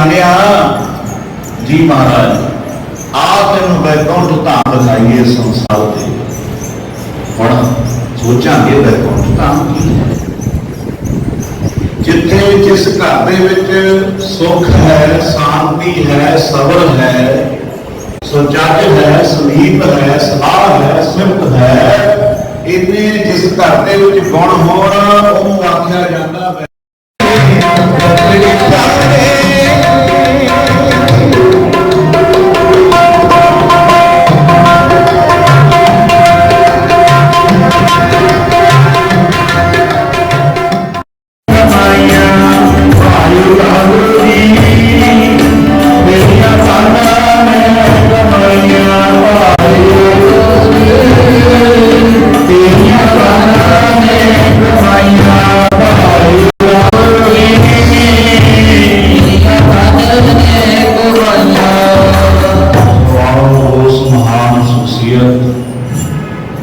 ਪਈ ਜੀ ਮਹਾਰਾਜ, ਆਪ ਨੂੰ ਬੈਕੌਂਟ ਧਾਮ ਦਿਖਾਈਏ ਸੰਸਾਰ ਤੇ। ਹੁਣ ਸੋਚਾਂਗੇ ਬੈਕੌਂਟ ਧਾਮ ਕੀ ਹੈ ਜਿੱਥੇ ਜਿਸ ਘਰ ਦੇ ਵਿੱਚ ਸੁੱਖ ਹੈ, ਸ਼ਾਂਤੀ ਹੈ, ਸਬਰ ਹੈ ਸੁਚੱਜ ਹੈ ਸਮੀਪ ਹੈ, ਸਲਾਹ ਹੈ ਸਿਫਤ ਹੈ ਇੰਨੇ ਜਿਸ ਘਰ ਦੇ ਵਿੱਚ ਗੁਣ ਹੋਣ, ਉਹਨੂੰ ਆਖਿਆ ਜਾਂਦਾ ਹੈ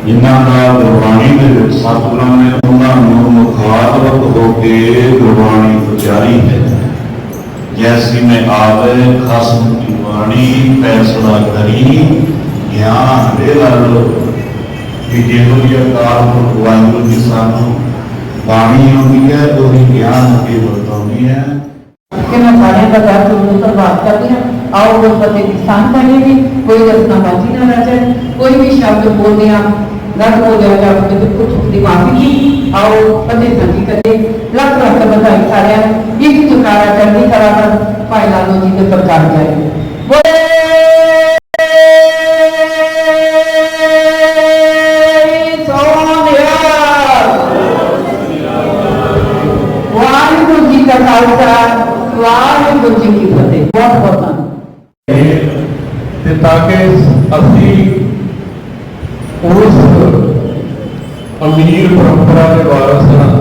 ਜਿਨ੍ਹਾਂ ਦਾ ਗੁਰਬਾਣੀ ਦੇ ਵਿੱਚ ਸਤਿਗੁਰਾਂ ਨੇ ਉਹਨਾਂ ਨੂੰ ਮੁਖਾਤਬ ਹੋ ਕੇ ਗੁਰਬਾਣੀ ਉਚਾਰੀ ਹੈ ਜੈਸੀ ਮੈਂ ਆਵੇ ਖਸਮ ਕੀ ਬਾਣੀ ਫੈਸਲਾ ਕਰੀ ਗਿਆਨ ਦੇ ਲੜ ਕਿ ਜਿਹੋ ਜਿਹਾ ਅਕਾਲ ਪੁਰਖ ਵਾਹਿਗੁਰੂ ਜੀ ਸਾਨੂੰ ਬਾਣੀ ਆਉਂਦੀ ਹੈ ਉਹੀ ਗਿਆਨ ਅੱਗੇ ਵਰਤਾਉਂਦੀ ਹੈ कि मैं सारे बाजार से पर बात करती हूँ आओ वो पते की स्थान करेंगे कोई रचना बाजी ना रह जाए कोई भी शब्द बोल दिया रद्द हो जाएगा मुझे तो कुछ उसकी माफी की और पते संजी करे लख लख बधाई सारे एक चुकारा चढ़ी कला पर भाई लालो जी के प्रचार जाए बोले वाहिगुरु जी का खालसा वाहिगुरु जी की फतेह बहुत बहुत धन्यवाद ताकि ਅਸੀਂ ਅਮੀਰ ਪਰੰਪਰਾ ਦੇ ਵਾਰਸ ਹਾਂ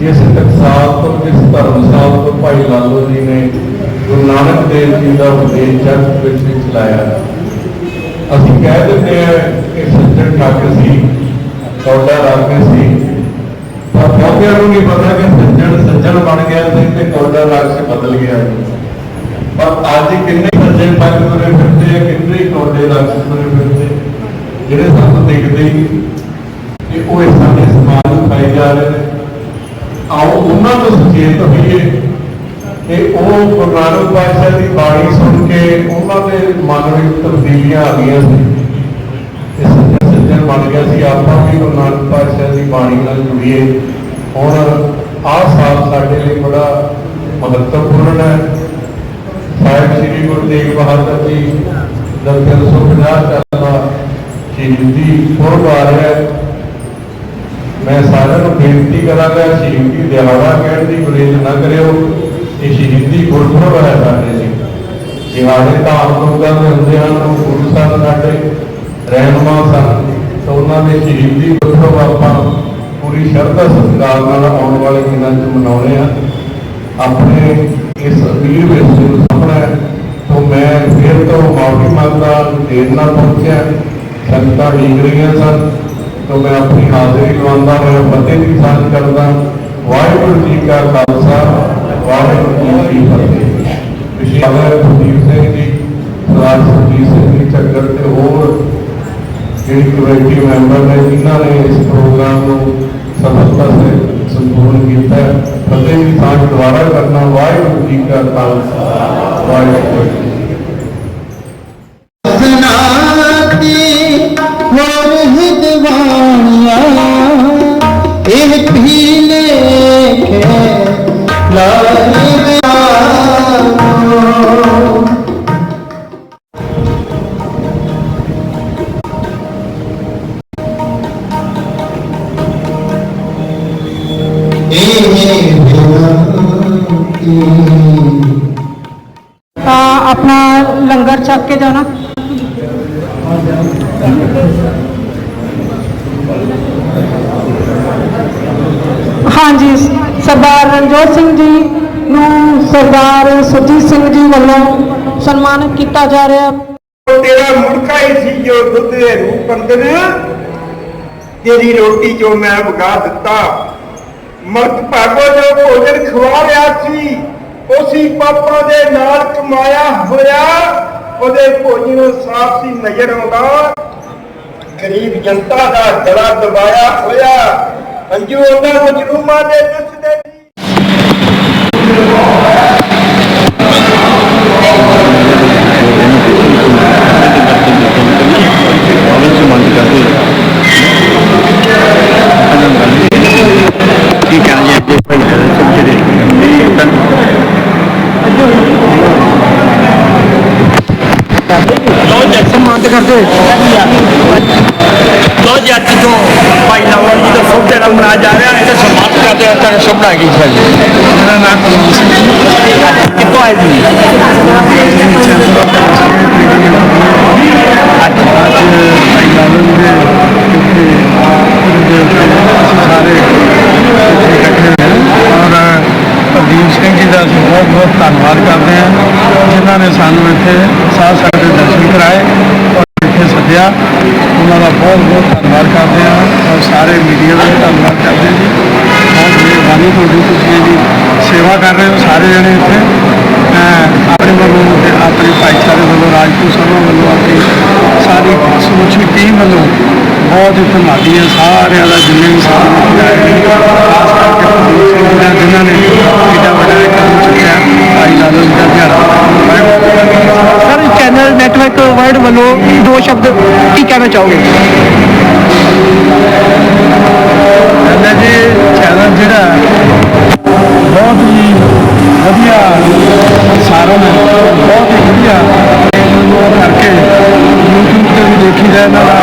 ਜਿਸ ਟਕਸਾਲ ਤੋਂ, ਜਿਸ ਧਰਮਸਾਲ ਤੋਂ ਭਾਈ ਲਾਲੋ ਜੀ ਨੇ ਗੁਰੂ ਨਾਨਕ ਦੇਵ ਜੀ ਦਾ ਉਪਦੇਸ਼ ਜਗਤ ਵਿੱਚ ਚਲਾਇਆ। ਅਸੀਂ ਕਹਿ ਦਿੰਦੇ ਹਾਂ ਕਿ ਸੱਜਣ ਠੱਗ ਸੀ ਕੌਡਾ ਰੱਖ ਸੀ। ਪਰ ਬਹੁਤਿਆਂ ਨੂੰ ਨਹੀਂ ਪਤਾ ਕਿ ਸੱਜਣ ਸੱਜਣ ਬਣ ਗਿਆ ਸੀ ਤੇ ਕੌਡਾ ਰੱਖ ਬਦਲ ਗਿਆ ਸੀ। ਪਰ ਅੱਜ ਕਿੰਨੇ ਸੱਜਣ ਪੱਗ ਤੁਰੇ ਫਿਰਦੇ ਆ, ਕਿੰਨੇ ਕੌਡੇ ਕੋਡੇ ਤੁਰੇ ਫਿਰਦੇ ਜਿਹੜੇ ਸਾਨੂੰ ਦੇਖਦੇ ਹੀ ਕਿ ਉਹ ਇਸ ਸਾਡੇ ਸਮਾਜ ਨੂੰ ਖਾਈ ਜਾ ਰਹੇ ਨੇ। ਆਓ ਉਹਨਾਂ ਤੋਂ ਸੁਚੇਤ ਹੋਈਏ ਕਿ ਉਹ ਗੁਰੂ ਨਾਨਕ ਪਾਤਸ਼ਾਹ ਦੀ ਬਾਣੀ ਸੁਣ ਕੇ ਉਹਨਾਂ ਦੇ ਮਨ ਵਿੱਚ ਤਬਦੀਲੀਆਂ ਆ ਗਈਆਂ ਸੀ। ਤੇ ਸੱਜਣ ਸੱਜਣ ਬਣ ਗਿਆ ਸੀ। ਆਪਾਂ ਵੀ ਗੁਰੂ ਨਾਨਕ ਪਾਤਸ਼ਾਹ ਦੀ ਬਾਣੀ ਨਾਲ ਜੁੜੀਏ। ਹੁਣ ਆਹ ਸਾਲ ਸਾਡੇ ਲਈ ਬੜਾ ਮਹੱਤਵਪੂਰਨ ਹੈ। ਸਾਹਿਬ ਸ੍ਰੀ ਗੁਰੂ ਤੇਗ ਬਹਾਦਰ ਜੀ ਦਾ 350 ਸਾਲਾ ਸ਼ਹੀਦੀ ਪੁਰਬ ਆ ਰਿਹਾ ਹੈ। ਮੈਂ ਸਾਰਿਆਂ ਨੂੰ ਬੇਨਤੀ ਕਰਾਂਗਾ ਸ਼ਹੀਦੀ ਦਿਹਾੜਾ ਕਹਿਣ ਦੀ ਗੁਰੇਜ਼ ਨਾ ਕਰਿਓ ਇਹ ਸ਼ਹੀਦੀ ਗੁਰਪੁਰਬ ਹੈ ਸਾਡੇ ਲਈ। ਦਿਹਾੜੇ ਤਾਂ ਆਮ ਲੋਕਾਂ ਦੇ ਹੁੰਦੇ ਹਨ, ਉਹ ਗੁਰੂ ਸਾਹਿਬ ਸਾਡੇ ਰਹਿਨਮਾ ਸਨ। ਤਾਂ ਉਹਨਾਂ ਦੇ ਸ਼ਹੀਦੀ ਗੁਰਪੁਰਬ ਆਪਾਂ ਪੂਰੀ ਸ਼ਰਧਾ, ਸਤਿਕਾਰ ਨਾਲ ਆਉਣ ਵਾਲੇ ਦਿਨਾਂ 'ਚ ਮਨਾਉਣੇ ਆ। ਆਪਣੇ ਇਸ ਅਮੀਰ ਵਿਰਸੇ ਨੂੰ ਸਾਹਮਣੇ ਤੋਂ ਮੈਂ ਫਿਰ ਤੋਂ ਮਾਫੀ ਮੰਗਦਾ, ਦੇਰ ਨਾਲ ਪਹੁੰਚਿਆ। ਸੰਗਤਾਂ ਡੀਕ ਰਹੀਆਂ ਸਨ। ਤੋਂ ਮੈਂ ਆਪਣੀ ਹਾਜ਼ਰੀ ਲਵਾਉਂਦਾ ਹੋਇਆ ਫਤਿਹ ਦੀ ਸਾਂਝ ਕਰਦਾ ਵਾਹਿਗੁਰੂ ਜੀ ਕਾ ਖਾਲਸਾ, ਵਾਹਿਗੁਰੂ ਜੀ ਕੀ ਫਤਿਹ ਵਿਸ਼ੇਸ਼ ਗੁਰਦੀਪ ਸਿੰਘ ਜੀ, ਸਰਦਾਰ ਸੁਰਜੀਤ ਸਿੰਘ ਜੀ ਚੱਕਰ ਤੇ ਹੋਰ ਜਿਹੜੀ ਕਮੇਟੀ ਮੈਂਬਰ ਨੇ, ਜਿਨ੍ਹਾਂ ਨੇ ਇਸ ਪ੍ਰੋਗਰਾਮ ਨੂੰ ਸਫਲਤਾ ਸੇ ਸੰਪੂਰਨ ਕੀਤਾ ਹੈ। ਫਤਿਹ ਦੀ ਸਾਂਝ ਦੁਆਰਾ ਕਰਨਾ ਵਾਹਿਗੁਰੂ ਜੀ ਕਾ ਖਾਲਸਾ ਆਪਣਾ ਲੰਗਰ ਛਕ ਕੇ ਜਾਣਾ। ਹਾਂਜੀ, ਸਰਦਾਰ ਰਣਜੋਤ ਸਿੰਘ ਜੀ ਨੂੰ ਸਰਦਾਰ ਸੁਰਜੀਤ ਸਿੰਘ ਜੀ ਵੱਲੋਂ ਸਨਮਾਨਿਤ ਕੀਤਾ ਜਾ ਰਿਹਾ। ਤੇਰਾ ਮੁੜਕਾ ਹੀ ਸੀ ਜੋ ਦੁੱਧ ਦੇ ਰੂਪ ਅੰਦਰ ਤੇਰੀ ਰੋਟੀ ਜੋ ਮੈਂ ਵਗਾ ਦਿੱਤਾ। ਮਰਦ ਭਾਗੋ ਜੋ ਭੋਜਨ ਪਾਪਾਂ ਦੇ ਨਾਲ ਕਮਾਇਆ ਹੋਇਆ, ਉਹਦੇ ਭੋਜਨ ਨੂੰ ਸਾਫ਼ ਸੀ ਨਜ਼ਰ ਆਉਂਦਾ। ਗਰੀਬ ਜਨਤਾ ਦਾ ਗਲਾ ਦਬਾਇਆ ਹੋਇਆ। ਅੰਜੂ ਉਹਨਾਂ ਮਜਲੂਮਾਂ ਦੇ ਦਿਸਦੇ ਸੀ। ਲੋ ਜੀ ਸਮਾਨ ਕਰਦੇ ਲੋ ਜੀ ਅੱਜ ਜੋ ਭਾਈ ਨਵਾਂ ਜੀ ਦਾ ਸ਼ੁਭ ਦਿਨ ਮਨਾਇਆ ਜਾ ਰਿਹਾ ਹੈ ਤੇ ਸਮਾਪਤ ਕਰਦੇ ਹਾਂ ਤਾਂ ਸ਼ੁਭ ਨਾ ਕੀ ਜੀ ਮੇਰਾ ਨਾਮ ਕੁਲਵੰਤ ਸਿੰਘ ਹੈ। ਕਿੱਥੋਂ ਆਏ ਜੀ ਅੱਜ ਭਾਈ ਲਾਲਨ ਦੇ ਕਿਉਂਕਿ ਅਸੀਂ ਸਾਰੇ ਇੱਥੇ ਇਕੱਠੇ ਹੋਏ ਹਾਂ ਔਰ ਪ੍ਰਦੀਪ ਸਿੰਘ ਜੀ ਦਾ ਅਸੀਂ ਬਹੁਤ ਬਹੁਤ ਧੰਨਵਾਦ ਕਰਦੇ ਹਾਂ ਜਿਨ੍ਹਾਂ ਨੇ ਸਾਨੂੰ ਇੱਥੇ ਸਾਧ ਸੰਗਤ ਦੇ ਦਰਸ਼ਨ ਕਰਾਏ ਔਰ ਇੱਥੇ ਸੱਦਿਆ। ਉਹਨਾਂ ਦਾ ਬਹੁਤ ਬਹੁਤ ਧੰਨਵਾਦ ਕਰਦੇ ਹਾਂ ਔਰ ਸਾਰੇ ਮੀਡੀਆ ਦਾ ਵੀ ਧੰਨਵਾਦ ਕਰਦੇ ਹਾਂ ਜੀ। ਬਹੁਤ ਮਿਹਰਬਾਨੀ ਤੁਹਾਡੀ ਤੁਸੀਂ ਇਹਦੀ ਸੇਵਾ ਕਰ ਰਹੇ ਹੋ ਸਾਰੇ ਜਣੇ ਇੱਥੇ। ਅਹ ਆਪਣੇ ਵੱਲੋਂ ਤੇ ਆਪਣੇ ਭਾਈਚਾਰੇ ਵੱਲੋਂ, ਰਾਜਪੂਤ ਸਭਾ ਵੱਲੋਂ, ਆਪਣੀ ਸਾਰੀ ਸਮੁੱਚੀ ਟੀਮ ਵੱਲੋਂ ਬਹੁਤ ਹੀ ਧੰਨਵਾਦੀ ਹੈ। ਸਾਰਿਆਂ ਦਾ ਜਿੰਨੇ ਵੀ ਸਾਨੂੰ ਖਾਸ ਕਰਕੇ ਪ੍ਰਦੀਪ ਜਿਨ੍ਹਾਂ ਨੇ ਇਹਦਾ ਵੱਡਾ ਕੰਮ ਚੁੱਕਿਆ ਭਾਈ ਲਾਲੋ ਜੀ ਦਾ ਧਿਆਨ Waheguru sir channel network world ਵੱਲੋਂ ਦੋ ਸ਼ਬਦ ਕੀ ਕਹਿਣਾ ਚਾਹੋਗੇ ਕਹਿੰਦਾ ਜੀ ਚੈਨਲ ਜਿਹੜਾ ਬਹੁਤ ਹੀ ਵਧੀਆ ਸਾਰਨ ਹੈ ਬਹੁਤ ਹੀ ਵਧੀਆ ਇਹਨੂੰ ਕਰਕੇ YouTube ਤੇ ਵੀ ਦੇਖੀਦਾ ਇਹਨਾਂ ਦਾ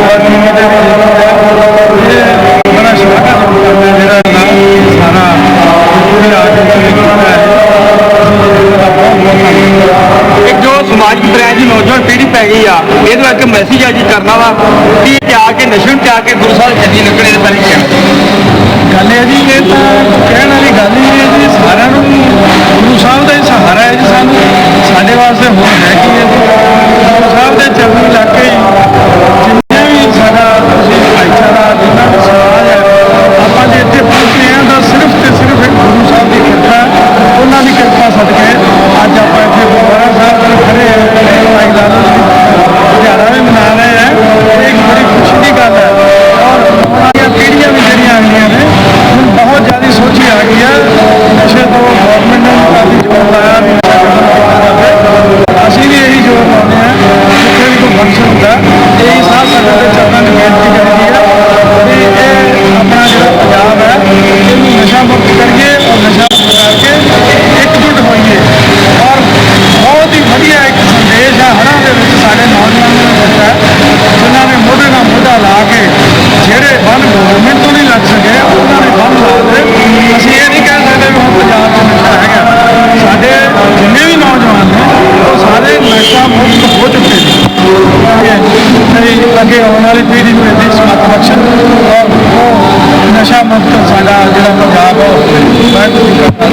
ਔਰ TV ਤੇ ਵੀ ਦੇਖੀਦਾ ਇਹ ਬੜਾ ਸ਼ੌਕਾ ਕਰਦਾ ਜਿਹੜਾ ਨਾ ਸਾਰਾ ਪੂਰੇ ਆ ਕੇ ਕੀਤਾ ਹੈ ਇੱਕ ਜੋ ਸਮਾਜਿਕ ਬ੍ਰਾਂਚ ਦੀ ਨੌਜਵਾਨ ਪੀੜ੍ਹੀ ਪੈ ਗਈ ਆ ਇਹਦੇ ਨਾਲ ਇੱਕ ਮੈਸੇਜ ਜੀ ਕਰਨਾ ਵਾ ਕਿ ਤਿਆਗ ਕੇ, ਨਸ਼ੇ ਨੂੰ ਤਿਆਗ ਕੇ ਗੁਰੂ ਸਾਹਿਬ ਚੱਲੀ ਨਿਕਲੇ ਦੇ ਬਾਰੇ ਗੱਲ ਇਹ ਜੀ, ਇਹ ਤਾਂ ਕਹਿਣ ਵਾਲੀ ਗੱਲ ਹੀ ਹੈ ਜੀ, ਸਾਰਿਆਂ ਨੂੰ ਗੁਰੂ ਸਾਹਿਬ ਦਾ ਹੀ ਸਹਾਰਾ ਹੈ ਜੀ ਸਾਨੂੰ। ਸਾਡੇ ਵਾਸਤੇ ਹੋਰ ਹੈ ਕੀ ਹੈ ਜੀ? ਗੁਰੂ ਸਾਹਿਬ ਦੇ ਚਰਨੀ ਲੱਗ ਕੇ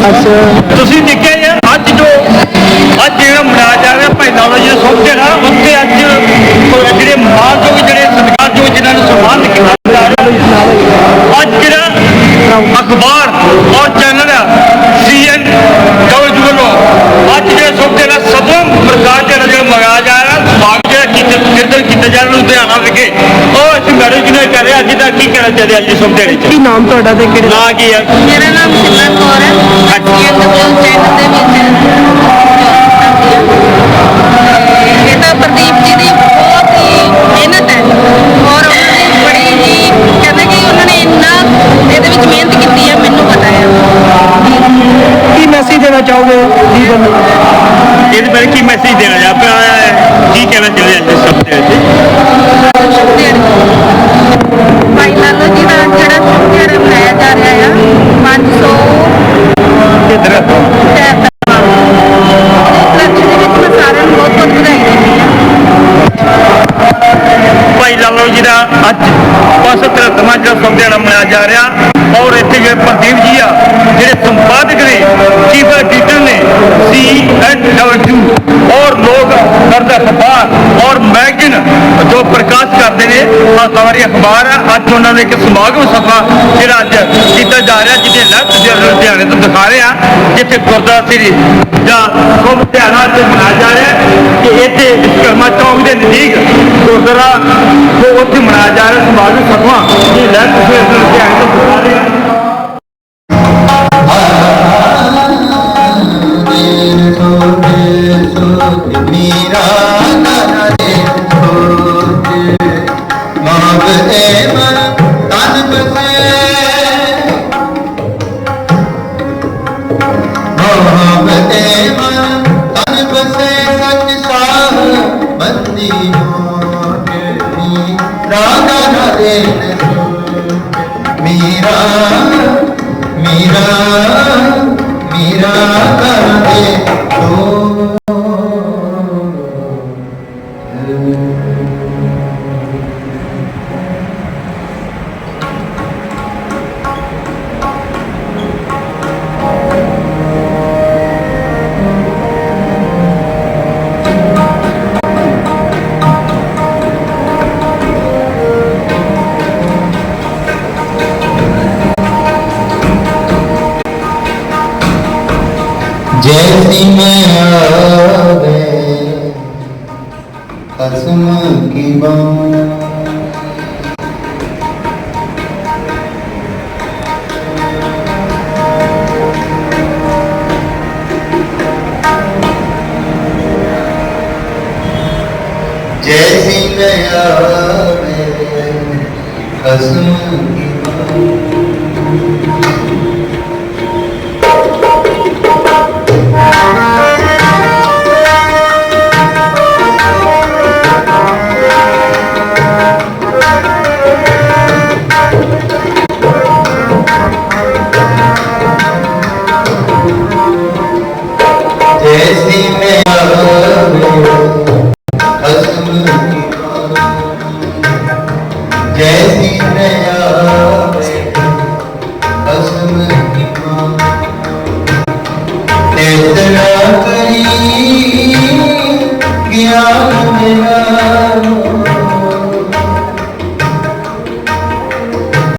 ਜੀ ਤੁਸੀਂ ਦੇਖਿਆ ਯਾਰ ਅੱਜ ਜੋ ਅੱਜ ਜਿਹੜਾ ਮਨਾਇਆ ਜਾ ਰਿਹਾ ਭਾਈ ਲਾਲਾ ਜੀ ਦਾ ਸ਼ੁਭ ਦਿਹਾੜਾ ਉੱਤੇ ਅੱਜ ਜਿਹੜੇ ਮਾਨਯੋਗ ਜਿਹੜੇ ਸਤਿਕਾਰਯੋਗ ਜਿਨ੍ਹਾਂ ਨੂੰ ਸਨਮਾਨ ਕੀਤਾ ਜਾ ਰਿਹਾ ਅੱਜ ਜਿਹੜਾ ਅਖਬਾਰ ਔਰ ਚੈਨਲ ਸੀਐਨ ਕਵਜ ਵੱਲੋਂ ਅੱਜ ਜਿਹੜਾ ਸ਼ੁਭ ਦਿਹਾੜਾ ਸਤਵਮ ਪ੍ਰਕਾਸ਼ ਜਿਹੜਾ ਜਿਹੜਾ ਮਨਾਇਆ ਜਾ ਰਿਹਾ ਸਮਾਗਮ ਜਿਹੜਾ ਕੀਤਾ ਕੀਰਤਨ ਕੀਤਾ ਜਾ ਰਿਹਾ ਲੁਧਿਆਣਾ ਵਿਖੇ ਉਹ ਅਸੀਂ ਮੈਡਮ ਜੀ ਨੇ ਕਰ ਰਹੇ ਅੱਜ ਦਾ ਕੀ ਕਹਿਣਾ ਚਾਹਦੇ ਅੱਜ ਦੇ ਸ਼ੁਭ ਦਿਹਾੜੇ 'ਚ ਕੀ ਨਾਮ ਤੁਹਾਡਾ ਤੇ ਕਿਹੜੇ ਨਾਂ ਕੀ ਹੈ ਮੇਰਾ ਨਾਮ ਸਿਮਰਨ ਕੌਰ ਹੈ। ਚੈਨਲ ਦੇ ਵਿੱਚ ਇਹ ਤਾਂ ਪ੍ਰਦੀਪ ਜੀ ਦੀ ਬਹੁਤ ਹੀ ਮਿਹਨਤ ਹੈ। ਔਰ ਉਹਨਾਂ ਨੇ ਬੜੀ ਹੀ ਕਹਿੰਦੇ ਕਿ ਉਹਨਾਂ ਨੇ ਇੰਨਾ ਇਹਦੇ ਵਿੱਚ ਮਿਹਨਤ ਕੀਤੀ ਹੈ ਮੈਨੂੰ ਪਤਾ ਹੈ। ਕੀ ਮੈਸੇਜ ਦੇਣਾ ਚਾਹੋਗੇ ਜੀਵਨ ਨੂੰ? ਇਹਦੇ ਬਾਰੇ ਕੀ ਮੈਸੇਜ ਦੇਣਾ ਆਪਾਂ ਕੀ ਕਹਿਣਾ ਚਾਹੁੰਦੇ ਅੱਜ ਦੇ ਸ਼ਬਦ ਦੇ ਵਿੱਚ? 573ਵਾਂ ਦਿਹਾੜਾ ਮਨਾਇਆ ਜਾ ਰਿਹਾ ਔਰ ਇੱਥੇ ਜਿਹੜੇ ਪ੍ਰਦੀਪ ਜੀ ਆ, ਜਿਹੜੇ ਸੰਪਾਦਕ ਨੇ, ਚੀਫ ਐਡੀਟਰ ਨੇ ਸੀ ਐਂਡ ਡਬਲਯੂ ਔਰ ਲੋਕ ਦਰਦ ਅਖਬਾਰ ਔਰ ਮੈਗਜ਼ੀਨ ਜੋ ਪ੍ਰਕਾਸ਼ ਸਵਾਰੀ ਅਖਬਾਰ ਹੈ ਅੱਜ ਉਹਨਾਂ ਦੇ ਇੱਕ ਸਮਾਗਮ ਸਭਾ ਜਿਹੜਾ ਅੱਜ ਕੀਤਾ ਜਾ ਰਿਹਾ ਜਿਹਦੇ ਲੱਤ ਜਿਹੜਾ ਲੁਧਿਆਣੇ ਤੋਂ ਦਿਖਾ ਰਹੇ ਆ, ਜਿੱਥੇ ਗੁਰਦੁਆਰਾ ਸ੍ਰੀ ਜਾਂ ਕੁੰਭ ਧਿਆਨਾ ਤੇ ਮਨਾਇਆ ਜਾ ਰਿਹਾ ਕਿ ਇੱਥੇ ਵਿਸ਼ਕਰਮਾ ਚੌਂਕ ਦੇ ਨਜ਼ਦੀਕ ਗੁਰਦੁਆਰਾ ਤੋਂ ਉੱਥੇ ਮਨਾਇਆ ਜਾ ਰਿਹਾ ਸਮਾਗਮ ਸਭਾ। ਇਹ ਲੱਤ ਤੁਸੀਂ ਲੁਧਿਆਣੇ ਤੋਂ ਦਿਖਾ ਰਹੇ ਆ। మీరా మీరా మీరా ਕੀ ਬਾਣ ਜੈ ਸਿੰਘ ਆਵੇ ਖਸਮ ਕੀ ਬਾਣ Disney